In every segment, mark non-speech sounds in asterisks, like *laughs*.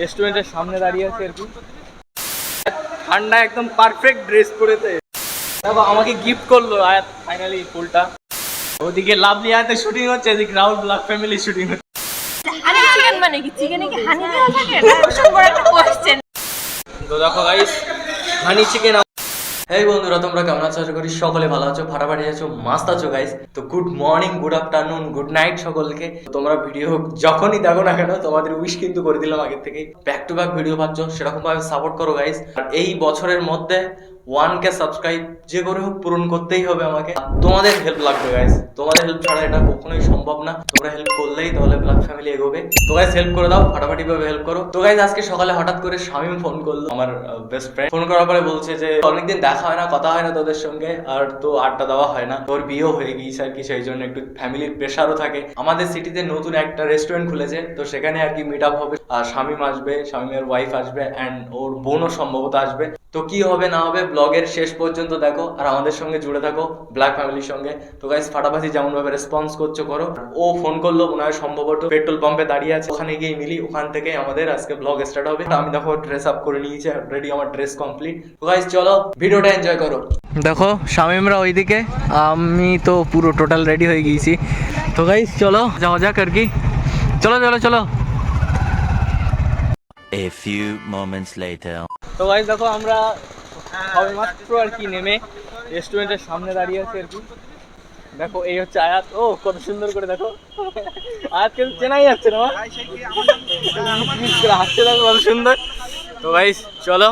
রেস্টুরেন্টের সামনে দাঁড়িয়ে আছে আর কি ঠান্ডা একদম পারফেক্ট ড্রেস পরেতে দেখো আমাকে গিফট করল আয়াত ফাইনালি ফুলটা। ওদিকে লাভলি আয়াতের শুটিং হচ্ছে এদিকে রাহুল ব্লাক ফ্যামিলি শুটিং হচ্ছে। মানে কি? চিকেনে কি হানি দেওয়া থাকে? না একটা কোশ্চেন তো দেখো গাইস হানি চিকেন এই বন্ধুরা, তোমরা কেমন আছো? আশা করি সকলে ভালো আছো, ফাটাফাটি আছো, মাস্ত আছো গাইস তো good morning good afternoon good night সকলকে। তোমরা ভিডিও যখনই দেখো না কেন, তোমাদের উইশ কিন্তু করে দিলাম আগের থেকে ব্যাক টু ব্যাক ভিডিও পাচ্ছ সেরকম ভাবে সাপোর্ট করো গাইস আর এই বছরের মধ্যে ওয়ান কে সাবস্ক্রাইব যে করে হোক পূরণ করতেই হবে আমাকে। তোমাদের হেল্প লাগবে গাইস তোমাদের হেল্প ছাড়া এটা কখনোই সম্ভব না। তোমরা হেল্প করলেই তাহলে ব্ল্যাক ফ্যামিলি এগোবে। তো গাইস হেল্প করে দাও, ফাটাফাটি ভাবে হেল্প করো। তো গাইস আজকে সকালে হঠাৎ করে শামিম ফোন করল, আমার বেস্ট ফ্রেন্ড ফোন করার পরে বলছে যে, অনেকদিন দেখা হয় না, কথা হয় না তোদের সঙ্গে, আর তো আড্ডা দেওয়া হয় না। তোর বিয়েও হয়ে গিয়েছে আর কি, সেই জন্য একটু ফ্যামিলির প্রেশারও থাকে। আমাদের সিটিতে নতুন একটা রেস্টুরেন্ট খুলেছে, তো সেখানে আর কি মিট আপ হবে। আর শামিম আসবে, শামিমের ওয়াইফ আসবে অ্যান্ড ওর বোনও সম্ভবত আসবে। তো কি হবে না হবে ব্লগের শেষ পর্যন্ত দেখো আর আমাদের সঙ্গে জুড়ে থাকো ব্ল্যাক ফ্যামিলির সঙ্গে। তো গাইস ফাটাফাটি যেমন ভাবে রেসপন্স করছ করো। ও ফোন করল মনে হয় সম্ভবত পেট্রোল পাম্পে দাঁড়িয়ে আছে। ওখানে গিয়ে মিলি ওখান থেকে আমাদের আজকে ব্লগ স্টার্ট হবে। আমি দেখো ড্রেস আপ করে নিয়েছি রেডি আমার ড্রেস কমপ্লিট তো গাইস চলো ভিডিওটা এনজয় করো। দেখো শামিমরা ওইদিকে আমি তো পুরো টোটাল রেডি হয়ে গিয়েছি। তো গাইস চলো যাওয়া যাক আর কি। চলো চলো চলো। A few moments later. তো গাইস দেখো আমরা সবে মাত্র আর কি নেমে রেস্টুরেন্টের সামনে দাঁড়িয়ে আছি আর কি। দেখো এই হচ্ছে আয়াত। ও কত সুন্দর করে দেখো। আয়াতকে তো চেনাই যাচ্ছে না হাসছে দেখো কত সুন্দর। তো গাইস চলো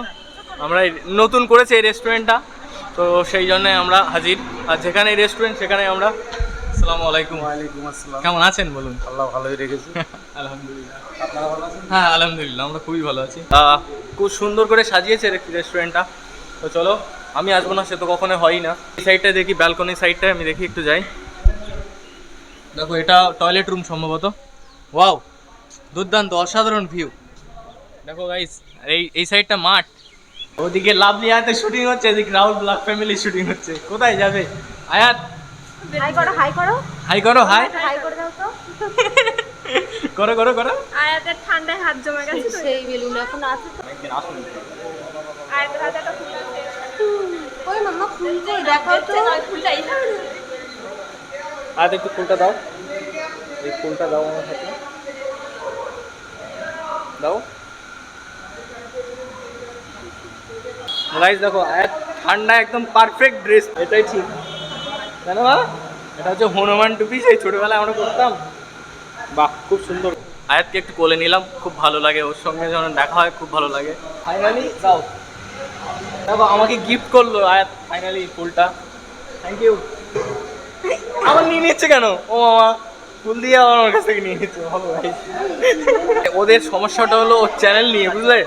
আমরা এই নতুন করেছে এই রেস্টুরেন্টটা তো সেই জন্য আমরা হাজির। আর যেখানে এই রেস্টুরেন্ট সেখানে আমরা আসসালামু আলাইকুম। ওয়ালাইকুম আসসালাম। কেমন আছেন বলুন? আল্লাহ ভালোই রেখেছি। *laughs* আলহামদুলিল্লাহ। হ্যাঁ আলহামদুলিল্লাহ আমরা খুবই ভালো আছি। খুব সুন্দর করে সাজিয়েছে রেস্টুরেন্টটা তো চলো আমি আসব না সে তো কখনো হয়ই না। এই সাইডটা দেখি ব্যালকনি সাইডটায় আমি দেখি একটু যাই। দেখো এটা টয়লেট রুম সম্ভবত। ওয়াও দুর্দান্ত অসাধারণ ভিউ দেখো গাইস এই এই সাইডটা মাঠ। ওদিকে লাভলি আয়াতের শুটিং হচ্ছে এদিকে রাহুল ব্লাক ফ্যামিলি শুটিং হচ্ছে। কোথায় যাবে? আয়াত। হাই করো হাই করো। হাই করো হাই হাই করে দাও তো। করো করো করো। আয়াতের ঠান্ডায় হাত জমে গেছে তো। সেই বেলুন এখন আছে তো। আয়াতের হাতে একটা ফুল আছে। ওই মাম্মা ফুল কই দেখাও তো। ফুলটা এইখানে আয়াত একটু ফুলটা দাও। এই ফুলটা দাও আমার হাতে। দাও। গাইস দেখো আয়াত ঠান্ডা একদম পারফেক্ট ড্রেস এটাই ঠিক। কেন বা এটা হচ্ছে হনুমান টুপি সেই ছোটবেলায় আমরা করতাম বাহ খুব সুন্দর। আয়াতকে একটু কোলে নিলাম খুব ভালো লাগে ওর সঙ্গে যখন দেখা হয় খুব ভালো লাগে। ফাইনালি দাও দেখো আমাকে গিফট করল আয়াত ফাইনালি ফুলটা। থ্যাংক ইউ আমার নিয়ে নিচ্ছে কেন? ও মামা ফুল দিয়ে আমার কাছ থেকে নিয়ে নিচ্ছে ভালো ভাই। ওদের সমস্যাটা হলো ওর চ্যানেল নিয়ে বুঝলে?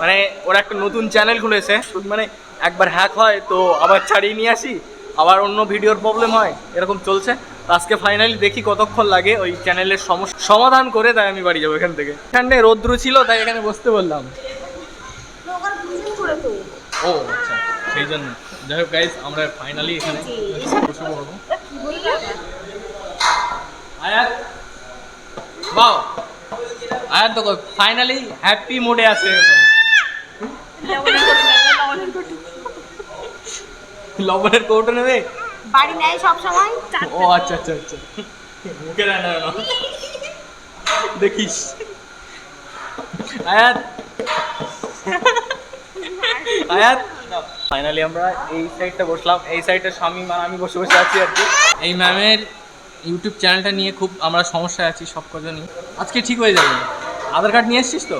মানে ওরা একটা নতুন চ্যানেল খুলেছে মানে একবার হ্যাক হয় তো আবার ছাড়িয়ে নিয়ে আসি আবার অন্য ভিডিওর প্রবলেম হয় এরকম চলছে। আজকে ফাইনালি দেখি কতক্ষণ লাগে ওই চ্যানেলের সমস্যা সমাধান করে তাই আমি বাড়ি যাব এখান থেকে। এখানে রৌদ্র ছিল তাই এখানে বসতে বললাম। ও আচ্ছা সেই জন্য। যাই হোক গাইজ আমরা ফাইনালি এখানে বসে পড়ব। আয়াত? বাও আয়াত দেখো ফাইনালি হ্যাপি মোডে আছে। লবণের কৌটো নেবে? বাড়ি নেয় সব সময় ও আচ্ছা আচ্ছা আচ্ছা। মুখে দেয় না দেখিস। আয়াত। আয়াত। ফাইনালি আমরা এই সাইডটা বসলাম। এই সাইডটা স্বামী মা আমি বসে বসে আছি আর কি। এই ম্যামের ইউটিউব চ্যানেলটা নিয়ে খুব আমরা সমস্যায় আছি সব কজনই। আজকে ঠিক হয়ে যাবে। আধার কার্ড নিয়ে এসছিস তো?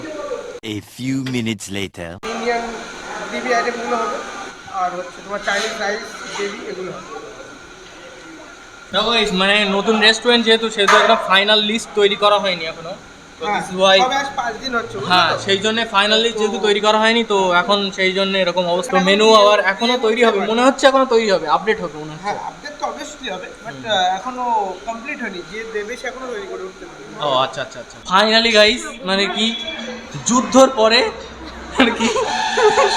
A few minutes later. Indian gravy আইটেমগুলো হবে। আর হচ্ছে তোমার চাইনিজ রাইস গ্রেভি এগুলো হবে। মানে নতুন রেস্টুরেন্ট যেহেতু সেহেতু একটা ফাইনাল লিস্ট তৈরি করা হয়নি এখনও। হ্যাঁ, হ্যাঁ সেই জন্য ফাইনালি যেহেতু তৈরি করা হয়নি তো এখন সেই জন্য এরকম অবস্থা। মেনু আবার এখনও তৈরি হবে মনে হচ্ছে এখনও তৈরি হবে আপডেট হবে মনে হচ্ছে। হ্যাঁ আপডেট তো অবভিয়াসলি হবে বাট এখনও কমপ্লিট হয়নি যে দেবে সে এখনও তৈরি করে উঠতে ও আচ্ছা আচ্ছা আচ্ছা। ফাইনালি গাইস মানে কি? যুদ্ধর পরে আর কি?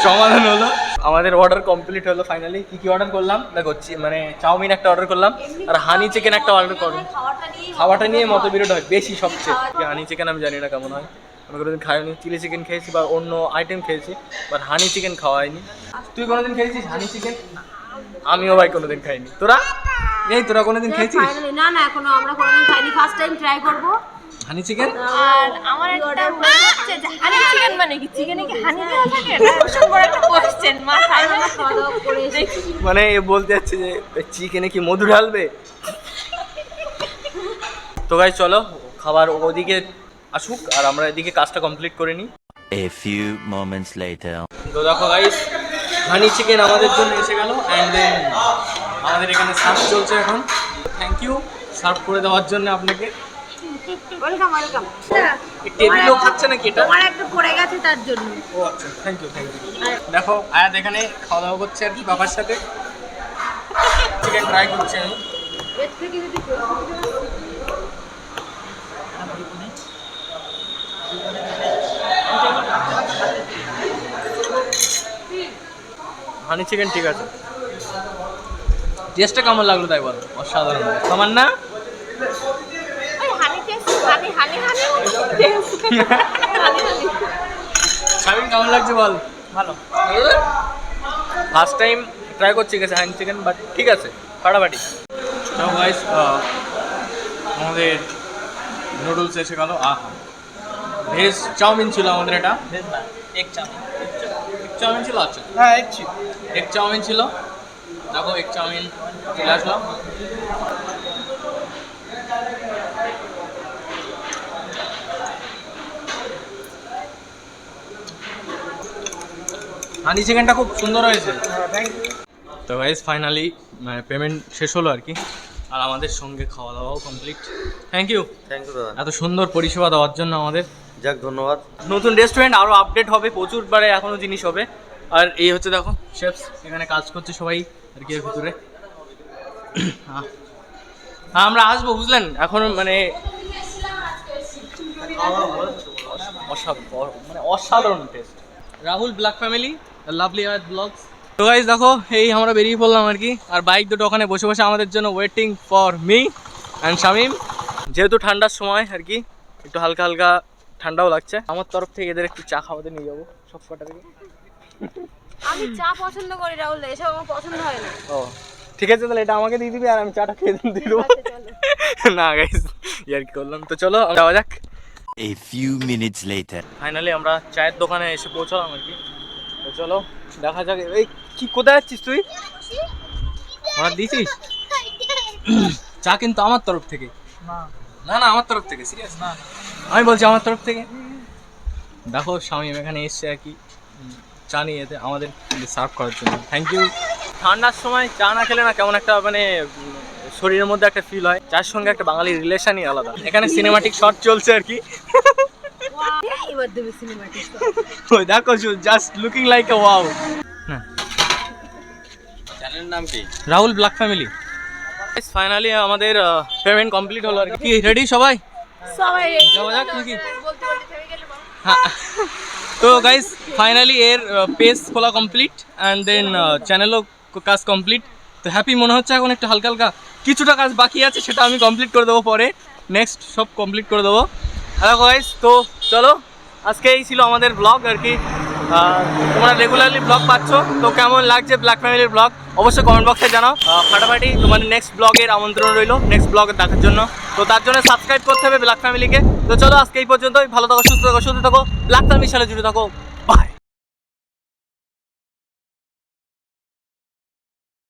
সমাধান হলো। আমাদের অর্ডার কমপ্লিট হলো ফাইনালি কি কি অর্ডার করলাম? দেখো মানে চাউমিন একটা অর্ডার করলাম আর হানি চিকেন একটা অর্ডার করলাম। খাওয়াটা নিয়ে খাওয়াটা মত বিরোধ হয়। বেশি সবচেয়ে। হানি চিকেন আমি জানি না কেমন হয়। আমি কোনোদিন খাইনি চিলি চিকেন খেয়েছি বা অন্য আইটেম খেয়েছি বাট হানি চিকেন খাওয়া হয়নি তুই কোনোদিন খেয়েছিস হানি চিকেন আমিও ভাই কোনোদিন খাইনি। তোরা? এই তোরা কোনোদিন খেয়েছিস? না না এখনও আমরা কোনোদিন খাইনি। ফার্স্ট টাইম ট্রাই করব। হানি চিকেন আর আমার একটা মনে হচ্ছে যে হানি চিকেন মানে কি? চিকেনে কি হানি দেওয়া থাকে? বড় একটা কোশ্চেন মা মানে এ বলতে যাচ্ছে যে চিকেনে কি মধু ঢালবে? তো গাই চলো খাবার ওদিকে আসুক আর আমরা এদিকে কাজটা কমপ্লিট করে নিই। A few moments later. তো দেখো গাইস হানি চিকেন আমাদের জন্য এসে গেল অ্যান্ড দেন আমাদের এখানে সার্ভ চলছে এখন। থ্যাংক ইউ সার্ভ করে দেওয়ার জন্য আপনাকে। ওয়েলকাম ওয়েলকাম টেবিলও খাচ্ছে নাকি এটা? তোমার একটু পড়ে গেছে তার জন্য। ও আচ্ছা থ্যাংক ইউ থ্যাংক ইউ দেখো আয়াত এখানে খাওয়া দাওয়া করছে আর কি বাবার সাথে। চিকেন ট্রাই করছে আমি এর থেকে যদি হানি চিকেন ঠিক আছে। টেস্টটা কেমন লাগল তাই বল? অসাধারণ। তোমার না ওই হানি টেস্ট হানি শামিন কেমন লাগছে বল? ভালো। ফার্স্ট টাইম ট্রাই করছি গেছে হানি চিকেন বাট ঠিক আছে ফাটাফাটি। গাইস আমাদের নুডলস এসে গেল আহা ভেজ চাউমিন ছিল আমাদের এটা। এক চাউমিন। এক চাউমিন ছিল আচ্ছা। হ্যাঁ একছি এক চাউমিন ছিল। দেখো এক চাউমিন চলে আসলো। হানি চিকেনটা খুব সুন্দর হয়েছে। থ্যাংক ইউ তো গাইজ ফাইনালি মানে পেমেন্ট শেষ হলো আর কি। আর আমাদের সঙ্গে খাওয়া দাওয়াও complete thank you thank you দাদা এত সুন্দর পরিষেবা দেওয়ার জন্য আমাদের। যাক ধন্যবাদ। নতুন রেস্টুরেন্ট আরও আপডেট হবে প্রচুর বারে এখনও জিনিস হবে। আর এই হচ্ছে দেখো শেফস এখানে কাজ করছে সবাই আর কি এর ভিতরে। হ্যাঁ হ্যাঁ, আমরা আসব বুঝলেন? এখন মানে মানে অসাধারণ taste Rahul black family lovely earth vlogs তো গাইজ দেখো এই আমরা বেরিয়ে পড়লাম আর কি। আর বাইক দুটো ওখানে বসে বসে আমাদের জন্য waiting for me and Shamim যেহেতু ঠান্ডার সময় আর কি একটু হালকা হালকা ঠান্ডাও লাগছে। আমার তরফ থেকে এদের একটু চা খাওয়াতে নিয়ে যাব সব কটাকে আমি চা পছন্দ করি রাহুল এসব আমার পছন্দ হয় না। ও ঠিক আছে তাহলে এটা আমাকে দিয়ে দিবি আর আমি চাটা খেয়ে দিয়ে দেবো না গাইজ ইয়ার কি করলাম? তো চলো যাওয়া যাক। A few minutes later. Finally আমরা চায়ের দোকানে এসে পৌঁছালাম আর কি। তো চলো দেখা যাক। এই কি কোথায় যাচ্ছিস তুই? আমার দিয়েছিস? চা কিন্তু আমার তরফ থেকে। না। না আমার তরফ থেকে সিরিয়াস না আমি বলছি আমার তরফ থেকে। দেখো স্বামী এখানে এসছে আর কি। চা নিয়ে যেতে আমাদের সার্ভ করার জন্য। থ্যাংক ইউ ঠান্ডার সময় চা না খেলে না কেমন একটা মানে শরীরের মধ্যে একটা ফিল হয়। চার সঙ্গে একটা বাঙালি রিলেশনই আলাদা। এখানে সিনেমাটিক শট চলছে আর কি। ওই দেখো just looking like a wow চ্যানেলের নাম কি? Rahul black family. ফাইনালি আমাদের পেমেন্ট কমপ্লিট হলো আর কি। কি রেডি সবাই? সবাই যাওয়া যাক নাকি বলতে বলতে থেমে গেলে মা। হ্যাঁ। তো গাইস ফাইনালি এর পেজ খোলা কমপ্লিট অ্যান্ড দেন চ্যানেলও কাজ কমপ্লিট তো হ্যাপি মনে হচ্ছে এখন একটু হালকা হালকা কিছুটা কাজ বাকি আছে সেটা আমি কমপ্লিট করে দেবো পরে। নেক্সট সব কমপ্লিট করে দেবো। হ্যালো গাইস তো চলো, আজকে এই ছিল আমাদের ব্লগ আর কি। তোমরা রেগুলারলি ব্লগ পাচ্ছ, তো কেমন লাগছে ব্ল্যাক ফ্যামিলির ব্লগ অবশ্যই কমেন্ট বক্সে জানাও। ফাটাফাটি তোমাদের নেক্সট ব্লগের আমন্ত্রণ রইল নেক্সট ব্লগ দেখার জন্য। তো তার জন্য সাবস্ক্রাইব করতে হবে ব্ল্যাক ফ্যামিলিকে তো চলো, আজকে এই পর্যন্তই। ভালো থাকো, সুস্থ থাকো সুস্থ থাকো। ব্ল্যাক ফ্যামিলির সাথে জুড়ে থাকো।